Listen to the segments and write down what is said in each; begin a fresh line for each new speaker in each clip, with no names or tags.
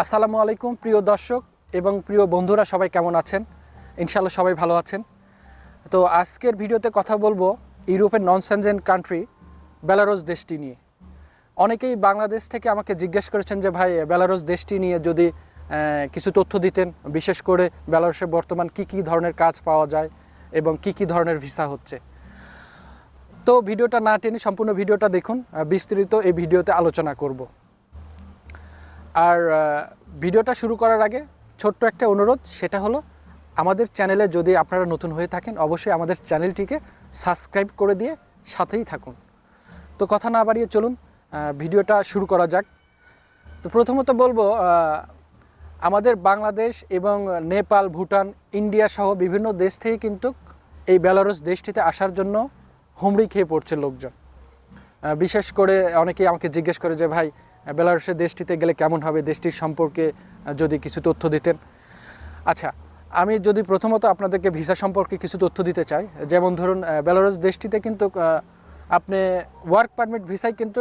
আসসালামু আলাইকুম প্রিয় দর্শক এবং প্রিয় বন্ধুরা সবাই কেমন আছেন? ইনশাল্লাহ সবাই ভালো আছেন। তো আজকের ভিডিওতে কথা বলব ইউরোপের নন সেনজেন কান্ট্রি বেলারোস দেশটি নিয়ে। অনেকেই বাংলাদেশ থেকে আমাকে জিজ্ঞেস করেছেন যে ভাই বেলারোস দেশটি নিয়ে যদি কিছু তথ্য দিতেন বিশেষ করে বেলারোসে বর্তমান কি কি ধরনের কাজ পাওয়া যায় এবং কি কি ধরনের ভিসা হচ্ছে? তো ভিডিওটা না টেনে সম্পূর্ণ ভিডিওটা দেখুন আহ, বিস্তারিত এই ভিডিওতে আলোচনা করব। আর ভিডিওটা শুরু করার আগে ছোট্ট একটা অনুরোধ, সেটা হলো আমাদের চ্যানেলে যদি আপনারা নতুন হয়ে থাকেন, অবশ্যই আমাদের চ্যানেলটিকে সাবস্ক্রাইব করে দিয়ে সাথেই থাকুন। তো কথা না বাড়িয়ে চলুন ভিডিওটা শুরু করা যাক। তো প্রথমত বলব আমাদের বাংলাদেশ এবং নেপাল, ভুটান, ইন্ডিয়া সহ বিভিন্ন দেশ থেকে কিন্তু এই বেলারুস দেশটিতে আসার জন্য হুমড়ি খেয়ে পড়ছে লোকজন। বিশেষ করে অনেকেই আমাকে জিজ্ঞেস করে যে, ভাই বেলারুসের দেশটিতে গেলে কেমন হবে দেশটির সম্পর্কে যদি কিছু তথ্য দিতেন? আচ্ছা আমি যদি প্রথমত আপনাদেরকে ভিসা সম্পর্কে কিছু তথ্য দিতে চাই যেমন ধরুন আহ, বেলারুস দেশটিতে কিন্তু আপনি ওয়ার্ক পারমিট ভিসায় কিন্তু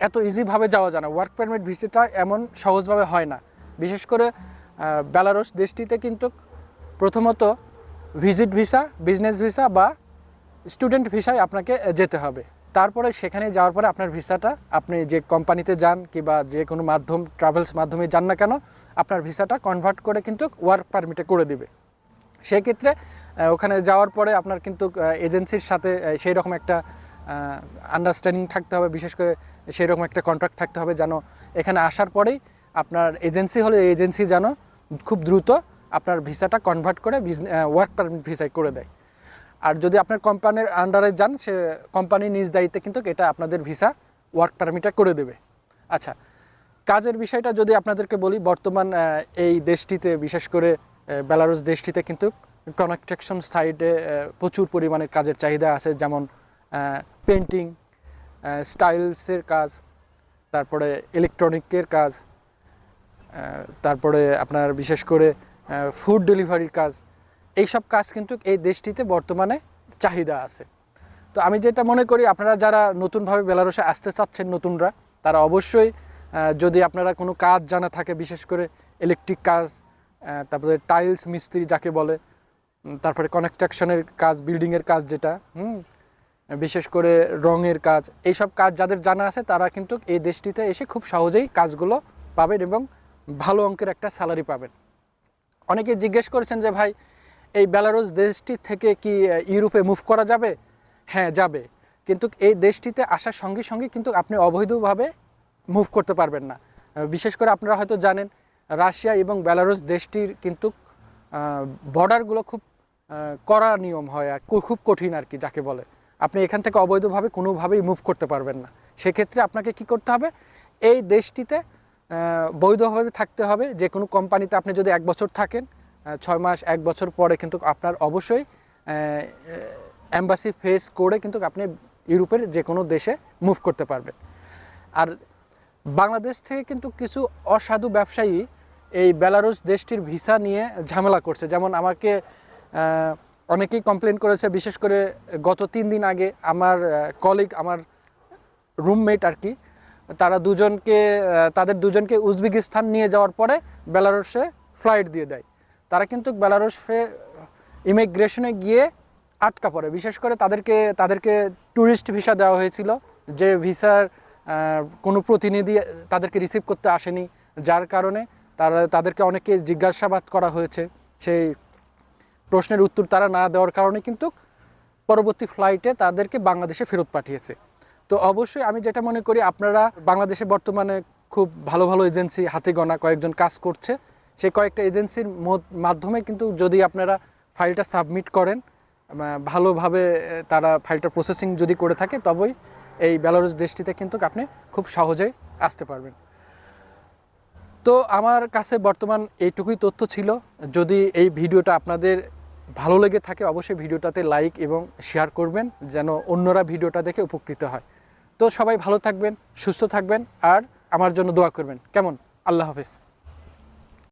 এত ইজিভাবে যাওয়া যায় না। ওয়ার্ক পারমিট ভিসাটা এমন সহজভাবে হয় না। বিশেষ করে আহ, বেলারুস দেশটিতে কিন্তু প্রথমত ভিজিট ভিসা বিজনেস ভিসা বা স্টুডেন্ট ভিসায় আপনাকে যেতে হবে। তারপরে সেখানে যাওয়ার পরে আপনার ভিসাটা, আপনি যে কোম্পানিতে যান কিংবা যে কোনো মাধ্যম ট্রাভেলস মাধ্যমে যান না কেন, আপনার ভিসাটা কনভার্ট করে কিন্তু ওয়ার্ক পারমিটে করে দিবে। সেক্ষেত্রে ওখানে যাওয়ার পরে আপনার কিন্তু এজেন্সির সাথে সেই রকম একটা আন্ডারস্ট্যান্ডিং থাকতে হবে, বিশেষ করে সেই রকম একটা কন্ট্রাক্ট থাকতে হবে যেন এখানে আসার পরেই আপনার এজেন্সি হলে এজেন্সি যেন খুব দ্রুত আপনার ভিসাটা কনভার্ট করে ওয়ার্ক পারমিট ভিসায় করে দেয়। আর যদি আপনার কোম্পানির আন্ডারে যান, সে কোম্পানি নিজ দায়িত্বে কিন্তু এটা আপনাদের ভিসা ওয়ার্ক পারমিটটা করে দেবে। আচ্ছা কাজের বিষয়টা যদি আপনাদেরকে বলি, বর্তমান এই দেশটিতে, বিশেষ করে বেলারুস দেশটিতে কিন্তু কনস্ট্রাকশন সাইডে প্রচুর পরিমাণে কাজের চাহিদা আছে, যেমন পেন্টিং স্টাইলসের কাজ, তারপরে ইলেকট্রনিকের কাজ তারপরে আপনার বিশেষ করে ফুড ডেলিভারির কাজ এইসব কাজ কিন্তু এই দেশটিতে বর্তমানে চাহিদা আছে। তো আমি যেটা মনে করি, আপনারা যারা নতুনভাবে বেলারুসে আসতে চাচ্ছেন নতুনরা, তারা অবশ্যই যদি আপনারা কোনো কাজ জানা থাকে, বিশেষ করে ইলেকট্রিক কাজ তারপরে টাইলস মিস্ত্রি যাকে বলে তারপরে কনস্ট্রাকশনের কাজ বিল্ডিংয়ের কাজ যেটা, হুম, বিশেষ করে রঙের কাজ, এইসব কাজ যাদের জানা আছে, তারা কিন্তু এই দেশটিতে এসে খুব সহজেই কাজগুলো পাবেন এবং ভালো অঙ্কের একটা স্যালারি পাবেন। অনেকে জিজ্ঞেস করেছেন যে, ভাই এই বেলারুস দেশটি থেকে কি ইউরোপে মুভ করা যাবে? হ্যাঁ যাবে। কিন্তু এই দেশটিতে আসার সঙ্গে সঙ্গে কিন্তু আপনি অবৈধভাবে মুভ করতে পারবেন না। বিশেষ করে আপনারা হয়তো জানেন, রাশিয়া এবং বেলারুস দেশটির কিন্তু বর্ডারগুলো খুব কড়া নিয়ম হয় আর খুব কঠিন আর কি যাকে বলে। আপনি এখান থেকে অবৈধভাবে কোনোভাবেই মুভ করতে পারবেন না। সেক্ষেত্রে আপনাকে কি করতে হবে? এই দেশটিতে বৈধভাবে থাকতে হবে। যে কোনো কোম্পানিতে আপনি যদি এক বছর থাকেন ছয় মাস, এক বছর পরে কিন্তু আপনার অবশ্যই অ্যাম্বাসি ফেস করে কিন্তু আপনি ইউরোপের যে কোনো দেশে মুভ করতে পারবেন। আর বাংলাদেশ থেকে কিন্তু কিছু অসাধু ব্যবসায়ী এই বেলারুস দেশটির ভিসা নিয়ে ঝামেলা করছে। যেমন আমাকে অনেকেই কমপ্লেন করেছে, বিশেষ করে গত তিন দিন আগে আমার কলিগ আমার রুমমেট আর কি, তারা দুজনকে তাদের দুজনকে উজবেকিস্তান নিয়ে যাওয়ার পরে বেলারুসে ফ্লাইট দিয়ে দেয়। তারা কিন্তু বেলারুসে ইমিগ্রেশনে গিয়ে আটকা পড়ে। বিশেষ করে তাদেরকে তাদেরকে ট্যুরিস্ট ভিসা দেওয়া হয়েছিল, যে ভিসার কোনো প্রতিনিধি তাদেরকে রিসিভ করতে আসেনি। যার কারণে তারা, তাদেরকে অনেকে জিজ্ঞাসাবাদ করা হয়েছে। সেই প্রশ্নের উত্তর তারা না দেওয়ার কারণে কিন্তু পরবর্তী ফ্লাইটে তাদেরকে বাংলাদেশে ফেরত পাঠিয়েছে। তো অবশ্যই আমি যেটা মনে করি, আপনারা বাংলাদেশে বর্তমানে খুব ভালো ভালো এজেন্সি হাতে গোনা কয়েকজন কাজ করছে। সেই কয়েকটা এজেন্সির মাধ্যমে কিন্তু যদি আপনারা ফাইলটা সাবমিট করেন ভালোভাবে তারা ফাইলটা প্রসেসিং যদি করে থাকে, তবেই এই বেলারুস দেশটিতে কিন্তু আপনি খুব সহজেই আসতে পারবেন। তো আমার কাছে বর্তমান এইটুকুই তথ্য ছিল। যদি এই ভিডিওটা আপনাদের ভালো লেগে থাকে, অবশ্যই ভিডিওটাতে লাইক এবং শেয়ার করবেন, যেন অন্যরা ভিডিওটা দেখে উপকৃত হয়। তো সবাই ভালো থাকবেন, সুস্থ থাকবেন, আর আমার জন্য দোয়া করবেন। কেমন? আল্লাহ হাফেজ।